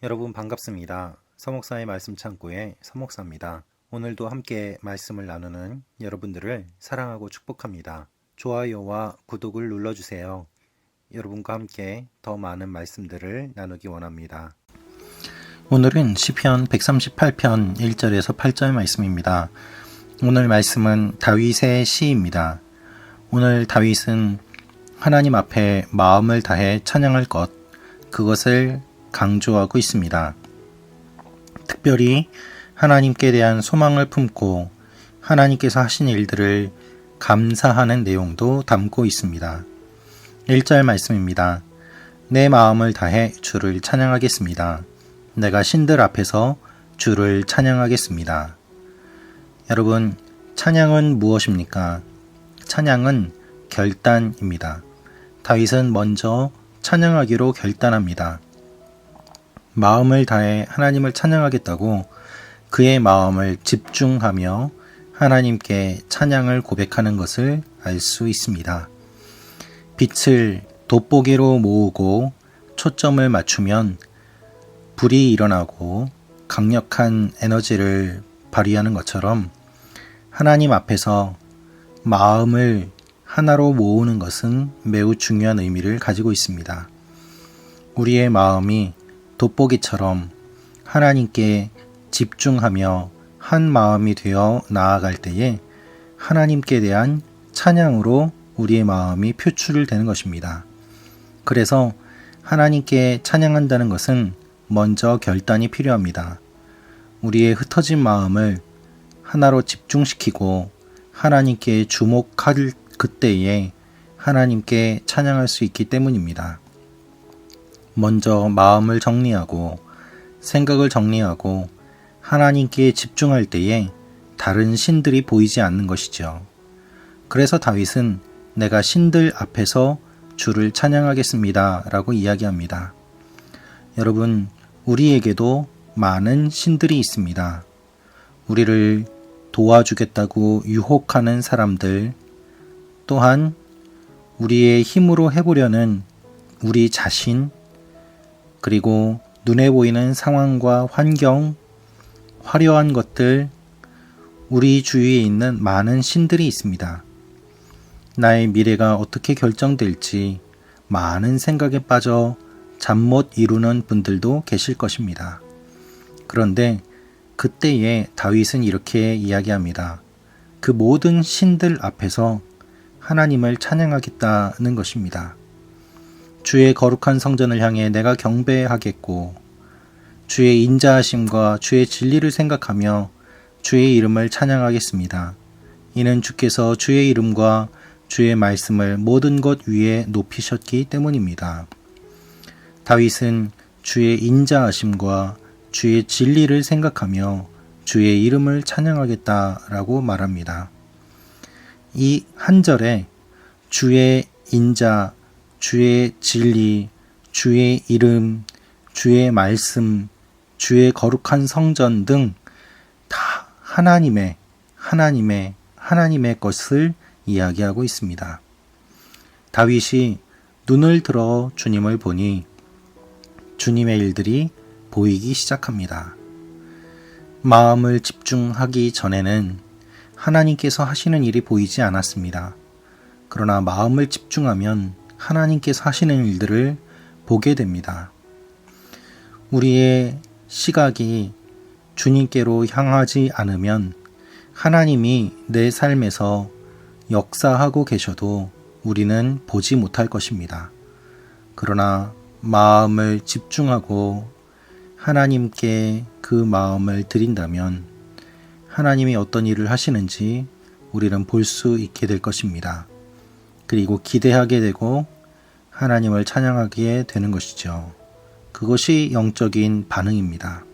여러분 반갑습니다. 서목사의 말씀 창고의 서목사입니다. 오늘도 함께 말씀을 나누는 여러분들을 사랑하고 축복합니다. 좋아요와 구독을 눌러주세요. 여러분과 함께 더 많은 말씀들을 나누기 원합니다. 오늘은 시편 138편 1절에서 8절 말씀입니다. 오늘 말씀은 다윗의 시입니다. 오늘 다윗은 하나님 앞에 마음을 다해 찬양할 것, 그것을 강조하고 있습니다. 특별히 하나님께 대한 소망을 품고 하나님께서 하신 일들을 감사하는 내용도 담고 있습니다. 1절 말씀입니다. 내 마음을 다해 주를 찬양하겠습니다. 내가 신들 앞에서 주를 찬양하겠습니다. 여러분, 찬양은 무엇입니까? 찬양은 결단입니다. 다윗은 먼저 찬양하기로 결단합니다. 마음을 다해 하나님을 찬양하겠다고 그의 마음을 집중하며 하나님께 찬양을 고백하는 것을 알 수 있습니다. 빛을 돋보기로 모으고 초점을 맞추면 불이 일어나고 강력한 에너지를 발휘하는 것처럼 하나님 앞에서 마음을 하나로 모으는 것은 매우 중요한 의미를 가지고 있습니다. 우리의 마음이 돋보기처럼 하나님께 집중하며 한 마음이 되어 나아갈 때에 하나님께 대한 찬양으로 우리의 마음이 표출되는 것입니다. 그래서 하나님께 찬양한다는 것은 먼저 결단이 필요합니다. 우리의 흩어진 마음을 하나로 집중시키고 하나님께 주목할 그때에 하나님께 찬양할 수 있기 때문입니다. 먼저 마음을 정리하고 생각을 정리하고 하나님께 집중할 때에 다른 신들이 보이지 않는 것이죠. 그래서 다윗은 내가 신들 앞에서 주를 찬양하겠습니다. 라고 이야기합니다. 여러분, 우리에게도 많은 신들이 있습니다. 우리를 도와주겠다고 유혹하는 사람들, 또한 우리의 힘으로 해보려는 우리 자신, 그리고 눈에 보이는 상황과 환경, 화려한 것들, 우리 주위에 있는 많은 신들이 있습니다. 나의 미래가 어떻게 결정될지 많은 생각에 빠져 잠 못 이루는 분들도 계실 것입니다. 그런데 그때에 다윗은 이렇게 이야기합니다. 그 모든 신들 앞에서 하나님을 찬양하겠다는 것입니다. 주의 거룩한 성전을 향해 내가 경배하겠고 주의 인자하심과 주의 진리를 생각하며 주의 이름을 찬양하겠습니다. 이는 주께서 주의 이름과 주의 말씀을 모든 것 위에 높이셨기 때문입니다. 다윗은 주의 인자하심과 주의 진리를 생각하며 주의 이름을 찬양하겠다라고 말합니다. 이 한 절에 주의 인자, 주의 진리, 주의 이름, 주의 말씀, 주의 거룩한 성전 등 다 하나님의, 하나님의, 하나님의 것을 이야기하고 있습니다. 다윗이 눈을 들어 주님을 보니 주님의 일들이 보이기 시작합니다. 마음을 집중하기 전에는 하나님께서 하시는 일이 보이지 않았습니다. 그러나 마음을 집중하면 하나님께서 하시는 일들을 보게 됩니다. 우리의 시각이 주님께로 향하지 않으면 하나님이 내 삶에서 역사하고 계셔도 우리는 보지 못할 것입니다. 그러나 마음을 집중하고 하나님께 그 마음을 드린다면 하나님이 어떤 일을 하시는지 우리는 볼 수 있게 될 것입니다. 그리고 기대하게 되고 하나님을 찬양하게 되는 것이죠. 그것이 영적인 반응입니다.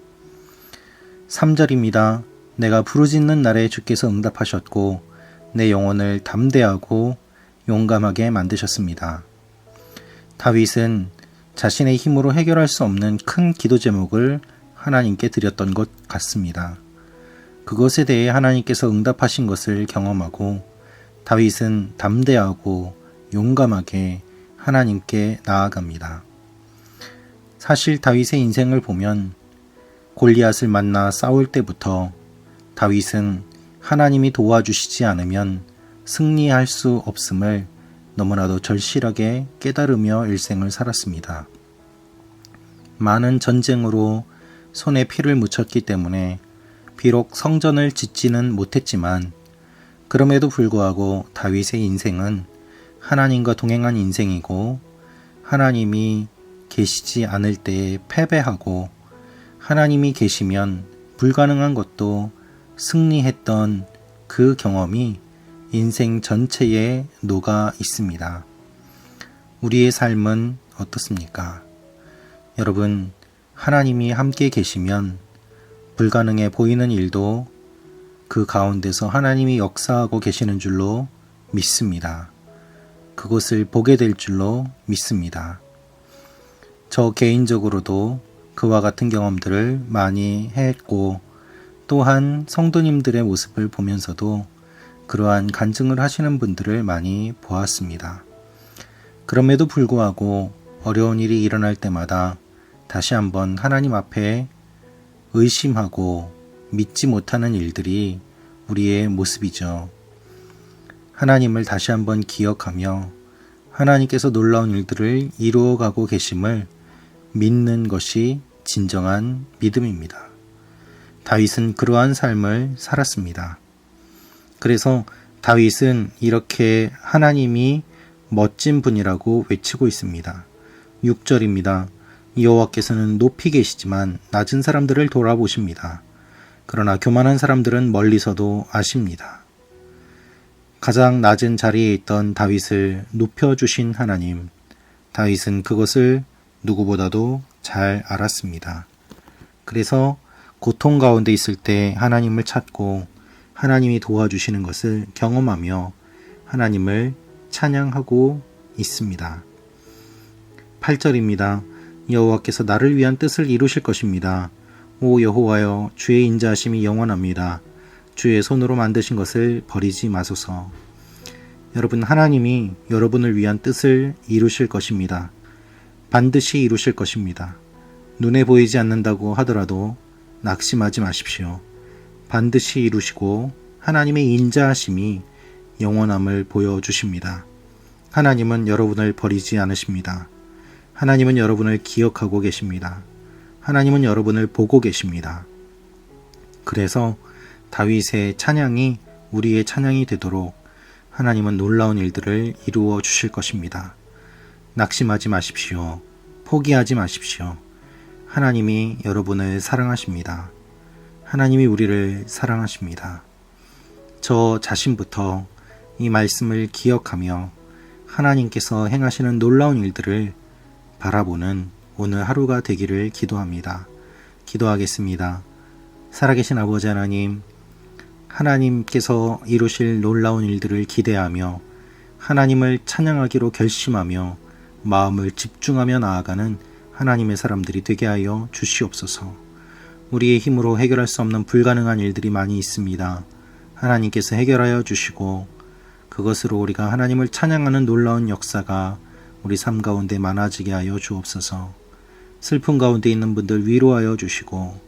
3절입니다. 내가 부르짖는 날에 주께서 응답하셨고 내 영혼을 담대하고 용감하게 만드셨습니다. 다윗은 자신의 힘으로 해결할 수 없는 큰 기도 제목을 하나님께 드렸던 것 같습니다. 그것에 대해 하나님께서 응답하신 것을 경험하고 다윗은 담대하고 용감하게 하나님께 나아갑니다. 사실 다윗의 인생을 보면 골리앗을 만나 싸울 때부터 다윗은 하나님이 도와주시지 않으면 승리할 수 없음을 너무나도 절실하게 깨달으며 일생을 살았습니다. 많은 전쟁으로 손에 피를 묻혔기 때문에 비록 성전을 짓지는 못했지만 그럼에도 불구하고 다윗의 인생은 하나님과 동행한 인생이고 하나님이 계시지 않을 때에 패배하고 하나님이 계시면 불가능한 것도 승리했던 그 경험이 인생 전체에 녹아 있습니다. 우리의 삶은 어떻습니까? 여러분, 하나님이 함께 계시면 불가능해 보이는 일도 그 가운데서 하나님이 역사하고 계시는 줄로 믿습니다. 그것을 보게 될 줄로 믿습니다. 저 개인적으로도 그와 같은 경험들을 많이 했고 또한 성도님들의 모습을 보면서도 그러한 간증을 하시는 분들을 많이 보았습니다. 그럼에도 불구하고 어려운 일이 일어날 때마다 다시 한번 하나님 앞에 의심하고 믿지 못하는 일들이 우리의 모습이죠. 하나님을 다시 한번 기억하며 하나님께서 놀라운 일들을 이루어가고 계심을 믿는 것이 진정한 믿음입니다. 다윗은 그러한 삶을 살았습니다. 그래서 다윗은 이렇게 하나님이 멋진 분이라고 외치고 있습니다. 6절입니다. 여호와께서는 높이 계시지만 낮은 사람들을 돌아보십니다. 그러나 교만한 사람들은 멀리서도 아십니다. 가장 낮은 자리에 있던 다윗을 높여주신 하나님, 다윗은 그것을 누구보다도 잘 알았습니다. 그래서 고통 가운데 있을 때 하나님을 찾고 하나님이 도와주시는 것을 경험하며 하나님을 찬양하고 있습니다. 8절입니다. 여호와께서 나를 위한 뜻을 이루실 것입니다. 오 여호와여 주의 인자하심이 영원합니다. 주의 손으로 만드신 것을 버리지 마소서. 여러분 하나님이 여러분을 위한 뜻을 이루실 것입니다. 반드시 이루실 것입니다. 눈에 보이지 않는다고 하더라도 낙심하지 마십시오. 반드시 이루시고 하나님의 인자하심이 영원함을 보여주십니다. 하나님은 여러분을 버리지 않으십니다. 하나님은 여러분을 기억하고 계십니다. 하나님은 여러분을 보고 계십니다. 그래서 다윗의 찬양이 우리의 찬양이 되도록 하나님은 놀라운 일들을 이루어 주실 것입니다. 낙심하지 마십시오. 포기하지 마십시오. 하나님이 여러분을 사랑하십니다. 하나님이 우리를 사랑하십니다. 저 자신부터 이 말씀을 기억하며 하나님께서 행하시는 놀라운 일들을 바라보는 오늘 하루가 되기를 기도합니다. 기도하겠습니다. 살아계신 아버지 하나님, 하나님께서 이루실 놀라운 일들을 기대하며 하나님을 찬양하기로 결심하며 마음을 집중하며 나아가는 하나님의 사람들이 되게 하여 주시옵소서. 우리의 힘으로 해결할 수 없는 불가능한 일들이 많이 있습니다. 하나님께서 해결하여 주시고 그것으로 우리가 하나님을 찬양하는 놀라운 역사가 우리 삶 가운데 많아지게 하여 주옵소서. 슬픔 가운데 있는 분들 위로하여 주시고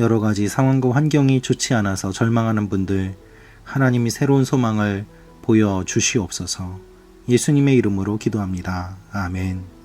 여러 가지 상황과 환경이 좋지 않아서 절망하는 분들 하나님이 새로운 소망을 보여 주시옵소서. 예수님의 이름으로 기도합니다. 아멘.